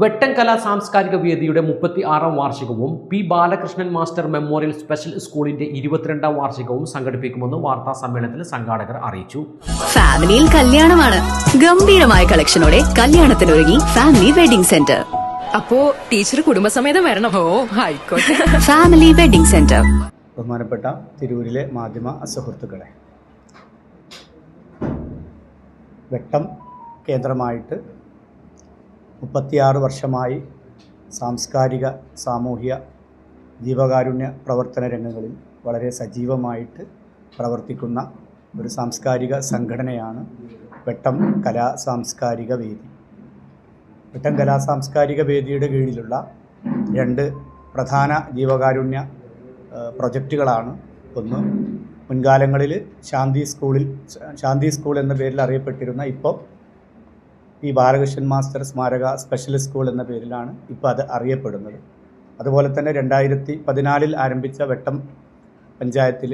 വെട്ടം കലാ സാംസ്കാരിക വേദിയുടെ മുപ്പത്തി ആറാം വാർഷികവും P Balakrishnan master memorial special സ്കൂളിന്റെ ഇരുപത്തിരണ്ടാം വാർഷികവും സംഘടിപ്പിക്കുമെന്ന് വാർത്താ സമ്മേളനത്തിൽ സംഘാടകർ അറിയിച്ചു. ഫാമിലിയിൽ കല്യാണമാണ്. ഗംഭീരമായ കളക്ഷനോടെ കല്യാണത്തിനൊരുങ്ങി ഫാമിലി വെഡിംഗ് സെന്റർ. അപ്പോ ടീച്ചർ കുടുംബസമേതം വരണം. ഓ ആയിക്കോട്ടെ. Family wedding centre. ബഹുമാനപ്പെട്ട തിരൂരിലെ മാധ്യമ സുഹൃത്തുക്കളെ വെട്ടം കേന്ദ്രമായിട്ട് മുപ്പത്തിയാറ് വർഷമായി സാംസ്കാരിക സാമൂഹ്യ ജീവകാരുണ്യ പ്രവർത്തന രംഗങ്ങളിൽ വളരെ സജീവമായിട്ട് പ്രവർത്തിക്കുന്ന ഒരു സാംസ്കാരിക സംഘടനയാണ് വെട്ടം കലാ സാംസ്കാരിക വേദി. വെട്ടം കലാ സാംസ്കാരിക വേദിയുടെ കീഴിലുള്ള രണ്ട് പ്രധാന ജീവകാരുണ്യ പ്രൊജക്റ്റുകളാണ് ഒന്ന് മുൻകാലങ്ങളിൽ ശാന്തി സ്കൂളിൽ ശാന്തി സ്കൂൾ എന്ന പേരിൽ അറിയപ്പെട്ടിരുന്ന ഇപ്പോൾ ഈ ബാലകൃഷ്ണൻ മാസ്റ്റർ സ്മാരക സ്പെഷ്യൽ സ്കൂൾ എന്ന പേരിലാണ് ഇപ്പോൾ അത് അറിയപ്പെടുന്നത്. അതുപോലെ തന്നെ രണ്ടായിരത്തി പതിനാലിൽ ആരംഭിച്ച വെട്ടം പഞ്ചായത്തിൽ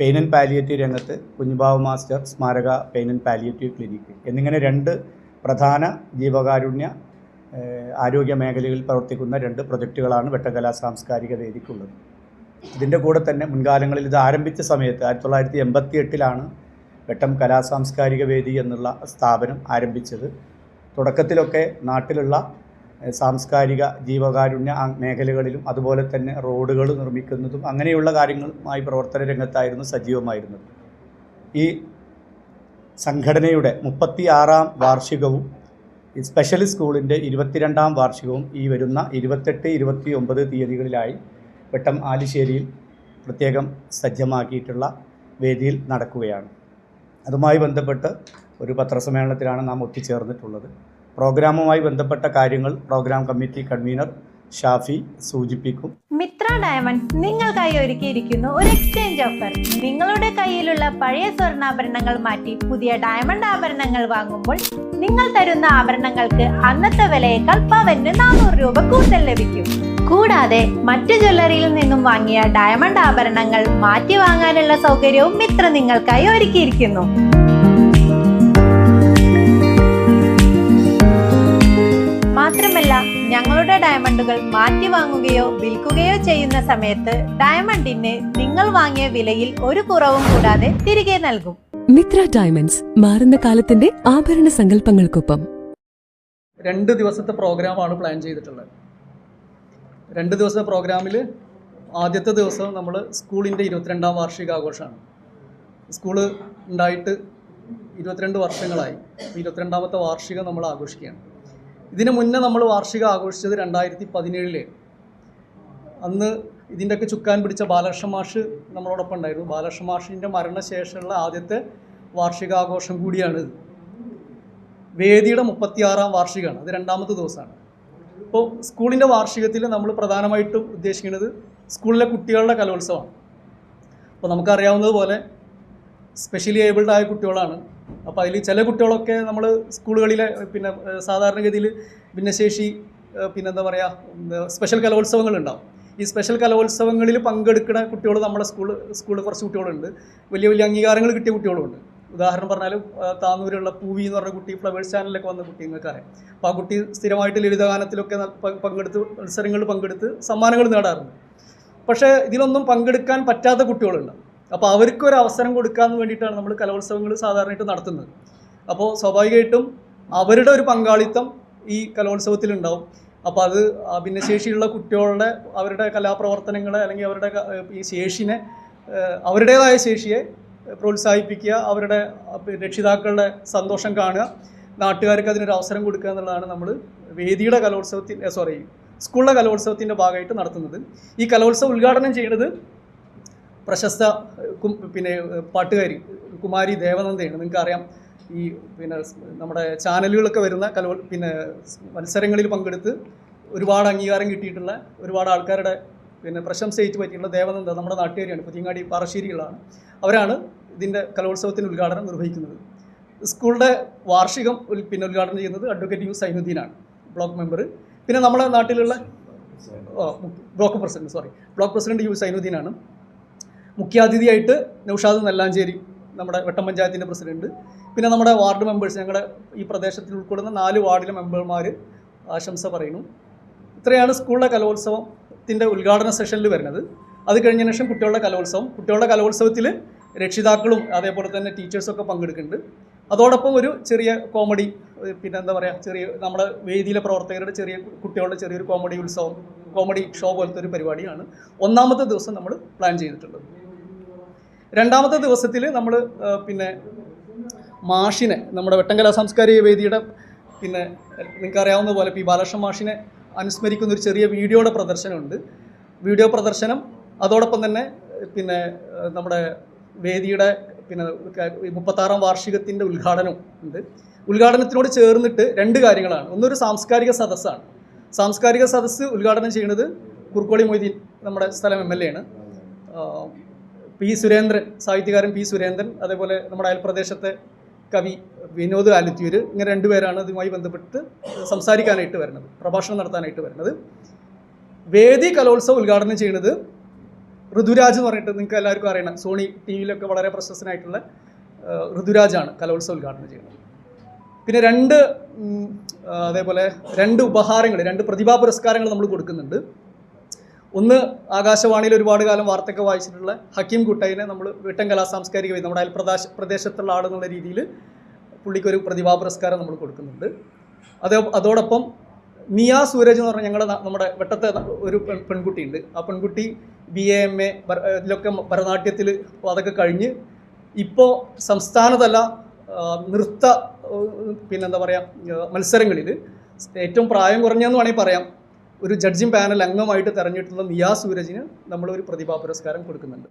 പെയിൻ ആൻഡ് പാലിയേറ്റീവ് രംഗത്ത് കുഞ്ഞുബാബു മാസ്റ്റർ സ്മാരക പെയിൻ ആൻഡ് പാലിയേറ്റീവ് ക്ലിനിക്ക് എന്നിങ്ങനെ രണ്ട് പ്രധാന ജീവകാരുണ്യ ആരോഗ്യ മേഖലയിൽ പ്രവർത്തിക്കുന്ന രണ്ട് പ്രൊജക്റ്റുകളാണ് വെട്ടകലാ സാംസ്കാരിക വേദിക്കുള്ളത്. ഇതിന്റെ കൂടെ തന്നെ മുൻകാലങ്ങളിൽ ഇത് ആരംഭിച്ച സമയത്ത് ആയിരത്തി തൊള്ളായിരത്തി എൺപത്തി എട്ടിലാണ് വെട്ടം കലാ സാംസ്കാരിക വേദി എന്നുള്ള സ്ഥാപനം ആരംഭിച്ചത്. തുടക്കത്തിലൊക്കെ നാട്ടിലുള്ള സാംസ്കാരിക ജീവകാരുണ്യ മേഖലകളിലും അതുപോലെ തന്നെ റോഡുകൾ നിർമ്മിക്കുന്നതും അങ്ങനെയുള്ള കാര്യങ്ങളുമായി പ്രവർത്തന രംഗത്തായിരുന്നു സജീവമായിരുന്നത്. ഈ സംഘടനയുടെ മുപ്പത്തി ആറാം വാർഷികവും സ്പെഷ്യൽ സ്കൂളിന്റെ ഇരുപത്തിരണ്ടാം വാർഷികവും ഈ വരുന്ന ഇരുപത്തെട്ട് ഇരുപത്തി ഒമ്പത് തീയതികളിലായി വെട്ടം ആലിശ്ശേരിയിൽ പ്രത്യേകം സജ്ജമാക്കിയിട്ടുള്ള വേദിയിൽ നടക്കുകയാണ്. അതുമായി ബന്ധപ്പെട്ട് ഒരു പത്രസമ്മേളനത്തിലാണ് നാം ഒത്തുചേർന്നിട്ടുള്ളത്. പ്രോഗ്രാമുമായി ബന്ധപ്പെട്ട കാര്യങ്ങൾ പ്രോഗ്രാം കമ്മിറ്റി കൺവീനർ ഷാഫി സൂചിപ്പിക്കും. മിത്ര ഡയമണ്ട് നിങ്ങൾക്കായി ഒരുക്കിയിരിക്കുന്നു ഒരു എക്സ്ചേഞ്ച് ഓഫർ. നിങ്ങളുടെ കയ്യിലുള്ള പഴയ സ്വർണാഭരണങ്ങൾ മാറ്റി പുതിയ ഡയമണ്ട് ആഭരണങ്ങൾ വാങ്ങുമ്പോൾ നിങ്ങൾ തരുന്ന ആഭരണങ്ങൾക്ക് അന്നത്തെ വിലയേക്കാൾ പവന് നാനൂറ് രൂപ കൂടുതൽ ലഭിക്കും. കൂടാതെ മറ്റു ജ്വല്ലറിയിൽ നിന്നും വാങ്ങിയ ഡയമണ്ട് ആഭരണങ്ങൾ മാറ്റി വാങ്ങാനുള്ള സൗകര്യവും മിത്ര നിങ്ങൾക്കായി ഒരുക്കിയിരിക്കുന്നു. മാത്രമല്ല ഞങ്ങളുടെ ഡയമണ്ടുകൾ മാറ്റി വാങ്ങുകയോ വിൽക്കുകയോ ചെയ്യുന്ന സമയത്ത് ഡയമണ്ടിന് നിങ്ങൾ വാങ്ങിയ വിലയിൽ ഒരു കുറവും കൂടാതെ തിരികെ നൽകും. മിത്ര ഡയമണ്ട്സ് മാറുന്ന കാലത്തിന്റെ ആഭരണ സങ്കല്പങ്ങൾക്കൊപ്പം. രണ്ട് ദിവസത്തെ പ്രോഗ്രാമാണ് പ്ലാൻ ചെയ്തിട്ടുള്ളത്. രണ്ട് ദിവസത്തെ പ്രോഗ്രാമിൽ ആദ്യത്തെ ദിവസം നമ്മൾ സ്കൂളിന്റെ ഇരുപത്തിരണ്ടാം വാർഷികാഘോഷമാണ്. സ്കൂൾ ഉണ്ടായിട്ട് ഇരുപത്തിരണ്ട് വർഷങ്ങളായി. ഇരുപത്തിരണ്ടാമത്തെ വാർഷികം നമ്മൾ ആഘോഷിക്കുകയാണ്. ഇതിനു മുന്നേ നമ്മൾ വാർഷികം ആഘോഷിച്ചത് രണ്ടായിരത്തി പതിനേഴിലെ അന്ന് ഇതിന്റെയൊക്കെ ചുക്കാൻ പിടിച്ച ബാലകൃഷ്ണ മാഷ് നമ്മളോടൊപ്പം ഉണ്ടായിരുന്നു. ബാലകൃഷ്ണ മാഷിന്റെ മരണശേഷമുള്ള ആദ്യത്തെ വാർഷികാഘോഷം കൂടിയാണിത്. വേദിയുടെ മുപ്പത്തിയാറാം വാർഷികമാണ്. അത് രണ്ടാമത്തെ ദിവസമാണ്. ഇപ്പോൾ സ്കൂളിന്റെ വാർഷികത്തിൽ നമ്മൾ പ്രധാനമായിട്ടും ഉദ്ദേശിക്കുന്നത് സ്കൂളിലെ കുട്ടികളുടെ കലോത്സവമാണ്. അപ്പോൾ നമുക്കറിയാവുന്നതുപോലെ സ്പെഷ്യലി ഏബിൾഡ് ആയ കുട്ടികളാണ്. അപ്പോൾ അതിൽ ചില കുട്ടികളൊക്കെ നമ്മൾ സ്കൂളുകളിലെ പിന്നെ സാധാരണഗതിയിൽ ഭിന്നശേഷി പിന്നെ പിന്നെന്താ പറയുക സ്പെഷ്യൽ കലോത്സവങ്ങളുണ്ടാവും ഈ സ്പെഷ്യൽ കലോത്സവങ്ങളിൽ പങ്കെടുക്കുന്ന കുട്ടികൾ നമ്മുടെ സ്കൂൾ സ്കൂളിൽ കുറച്ച് കുട്ടികളുണ്ട്. വലിയ വലിയ അംഗീകാരങ്ങൾ കിട്ടിയ കുട്ടികളുമുണ്ട് ഉദാഹരണം പറഞ്ഞാൽ താന്നൂരുള്ള പൂവി എന്ന് പറഞ്ഞ കുട്ടി ഫ്ലവേഴ്സ് ചാനലിലൊക്കെ വന്ന കുട്ടി നിങ്ങൾക്ക് അറിയാം അപ്പോൾ ആ കുട്ടി സ്ഥിരമായിട്ട് ലളിതഗാനത്തിലൊക്കെ പങ്കെടുത്ത് മത്സരങ്ങളിൽ പങ്കെടുത്ത് സമ്മാനങ്ങൾ നേടാറുണ്ട്. പക്ഷേ ഇതിലൊന്നും പങ്കെടുക്കാൻ പറ്റാത്ത കുട്ടികളുണ്ട്. അപ്പോൾ അവർക്ക് ഒരു അവസരം കൊടുക്കാൻ വേണ്ടിയിട്ടാണ് നമ്മൾ കലോത്സവങ്ങൾ സാധാരണയായിട്ട് നടത്തുന്നത്. അപ്പോൾ സ്വാഭാവികമായിട്ടും അവരുടെ ഒരു പങ്കാളിത്തം ഈ കലോത്സവത്തിലുണ്ടാവും. അപ്പോൾ അത് ഭിന്നശേഷിയുള്ള കുട്ടികളുടെ അവരുടെ കലാപ്രവർത്തനങ്ങളെ അല്ലെങ്കിൽ അവരുടെ ഈ ശേഷിനെ അവരുടേതായ ശേഷിയെ പ്രോത്സാഹിപ്പിക്കുക അവരുടെ രക്ഷിതാക്കളുടെ സന്തോഷം കാണുക നാട്ടുകാർക്ക് അതിനൊരു അവസരം കൊടുക്കുക എന്നുള്ളതാണ് നമ്മൾ വേദിയുടെ കലോത്സവത്തിന്റെ സോറി സ്കൂളിലെ കലോത്സവത്തിന്റെ ഭാഗമായിട്ട് നടത്തുന്നത്. ഈ കലോത്സവം ഉദ്ഘാടനം ചെയ്യുന്നത് പ്രശസ്ത പിന്നെ പാട്ടുകാരി കുമാരി ദേവനന്ദയാണ്. നിങ്ങൾക്ക് അറിയാം ഈ പിന്നെ നമ്മുടെ ചാനലുകളൊക്കെ വരുന്ന കലോ പിന്നെ മത്സരങ്ങളിൽ പങ്കെടുത്ത് ഒരുപാട് അംഗീകാരം കിട്ടിയിട്ടുള്ള ഒരുപാട് ആൾക്കാരുടെ പിന്നെ പ്രശംസയിച്ച് പറ്റിയിട്ടുള്ള ദേവനന്ദ നമ്മുടെ നാട്ടുകാരിയാണ് പുതിയങ്ങാടി പാറശ്ശേരികളാണ് അവരാണ് ഇതിന്റെ കലോത്സവത്തിന്റെ ഉദ്ഘാടനം നിർവഹിക്കുന്നത്. സ്കൂളുടെ വാർഷികം പിന്നെ ഉദ്ഘാടനം ചെയ്യുന്നത് അഡ്വക്കേറ്റ് യു സൈനുദ്ദീനാണ് ബ്ലോക്ക് മെമ്പർ. പിന്നെ നമ്മുടെ നാട്ടിലുള്ള block president sorry block president U സൈനുദ്ദീനാണ്. മുഖ്യാതിഥിയായിട്ട് നൌഷാദ് നെല്ലാഞ്ചേരി നമ്മുടെ വെട്ടം പഞ്ചായത്തിന്റെ പ്രസിഡന്റ്. പിന്നെ നമ്മുടെ വാർഡ് മെമ്പേഴ്സ് ഞങ്ങളുടെ ഈ പ്രദേശത്തിൽ ഉൾക്കൊള്ളുന്ന നാല് വാർഡിലെ മെമ്പർമാർ ആശംസ പറയുന്നു. ഇത്രയാണ് സ്കൂളിലെ കലോത്സവത്തിന്റെ ഉദ്ഘാടന സെഷനിൽ വരുന്നത്. അത് കഴിഞ്ഞ ശേഷം കുട്ടികളുടെ കലോത്സവം. കുട്ടികളുടെ കലോത്സവത്തിൽ രക്ഷിതാക്കളും അതേപോലെ തന്നെ ടീച്ചേഴ്സൊക്കെ പങ്കെടുക്കുന്നുണ്ട്. അതോടൊപ്പം ഒരു ചെറിയ കോമഡി പിന്നെ എന്താ പറയുക ചെറിയ നമ്മുടെ വേദിയിലെ പ്രവർത്തകരുടെ ചെറിയ കുട്ടികളുടെ ചെറിയൊരു കോമഡി ഉത്സവം കോമഡി ഷോ പോലത്തെ ഒരു പരിപാടിയാണ് ഒന്നാമത്തെ ദിവസം നമ്മൾ പ്ലാൻ ചെയ്തിട്ടുള്ളത്. രണ്ടാമത്തെ ദിവസത്തിൽ നമ്മൾ പിന്നെ മാഷിനെ നമ്മുടെ വെട്ടങ്കല സാംസ്കാരിക വേദിയുടെ പിന്നെ നിങ്ങൾക്ക് അറിയാവുന്ന പോലെ പി ബാലകൃഷ്ണൻ മാഷിനെ അനുസ്മരിക്കുന്ന ഒരു ചെറിയ വീഡിയോയുടെ പ്രദർശനമുണ്ട്. വീഡിയോ പ്രദർശനം അതോടൊപ്പം തന്നെ പിന്നെ നമ്മുടെ വേദിയുടെ പിന്നെ മുപ്പത്താറാം വാർഷികത്തിന്റെ ഉദ്ഘാടനം ഉണ്ട്. ഉദ്ഘാടനത്തിനോട് ചേർന്നിട്ട് രണ്ട് കാര്യങ്ങളാണ്. ഒന്നൊരു സാംസ്കാരിക സദസ്സാണ്. സാംസ്കാരിക സദസ്സ് ഉദ്ഘാടനം ചെയ്യുന്നത് കുർക്കോളി മൊയ്തീൻ നമ്മുടെ സ്ഥലം എം എൽ എ ആണ്. പി സുരേന്ദ്രൻ സാഹിത്യകാരൻ പി സുരേന്ദ്രൻ അതേപോലെ നമ്മുടെ അയൽപ്രദേശത്തെ കവി വിനോദ് ആലത്തിയൂർ ഇങ്ങനെ രണ്ടുപേരാണ് ഇതുമായി ബന്ധപ്പെട്ട് സംസാരിക്കാനായിട്ട് വരുന്നത് പ്രഭാഷണം നടത്താനായിട്ട് വരുന്നത്. വേദി കലോത്സവം ഉദ്ഘാടനം ചെയ്യുന്നത് ഋതുരാജ് എന്ന് പറഞ്ഞിട്ട് നിങ്ങൾക്ക് എല്ലാവർക്കും അറിയണം. സോണി ടി വിയിലൊക്കെ വളരെ പ്രശസ്തനായിട്ടുള്ള ഋതുരാജാണ് കലോത്സവം ഉദ്ഘാടനം ചെയ്യുന്നത്. പിന്നെ രണ്ട് അതേപോലെ രണ്ട് ഉപഹാരങ്ങൾ രണ്ട് പ്രതിഭാ പുരസ്കാരങ്ങൾ നമ്മൾ കൊടുക്കുന്നുണ്ട്. ഒന്ന് ആകാശവാണിയിൽ ഒരുപാട് കാലം വാർത്തയൊക്കെ വായിച്ചിട്ടുള്ള ഹക്കീം കുട്ടൈനെ നമ്മൾ വീട്ടൻ കലാ സാംസ്കാരിക വേദി നമ്മുടെ അയൽപ്രദേശ പ്രദേശത്തുള്ള ആളെന്നുള്ള രീതിയിൽ പുള്ളിക്കൊരു പ്രതിഭാ പുരസ്കാരം നമ്മൾ കൊടുക്കുന്നുണ്ട്. അതേ അതോടൊപ്പം നിയ സൂരജ് എന്ന് പറഞ്ഞാൽ ഞങ്ങളുടെ നമ്മുടെ വെട്ടത്തെ ഒരു പെൺ പെൺകുട്ടിയുണ്ട്. ആ പെൺകുട്ടി ബി എ എം എ ഇതിലൊക്കെ ഭരതനാട്യത്തിൽ അതൊക്കെ കഴിഞ്ഞ് ഇപ്പോൾ സംസ്ഥാനതല നൃത്ത പിന്നെന്താ പറയുക മത്സരങ്ങളിൽ ഏറ്റവും പ്രായം കുറഞ്ഞതെന്ന് വേണമെങ്കിൽ പറയാം. ഒരു ജഡ്ജിങ് പാനൽ അംഗമായിട്ട് തെരഞ്ഞെടുത്തുള്ള നിയാ സൂരജിന് നമ്മളൊരു പ്രതിഭാ പുരസ്കാരം കൊടുക്കുന്നുണ്ട്.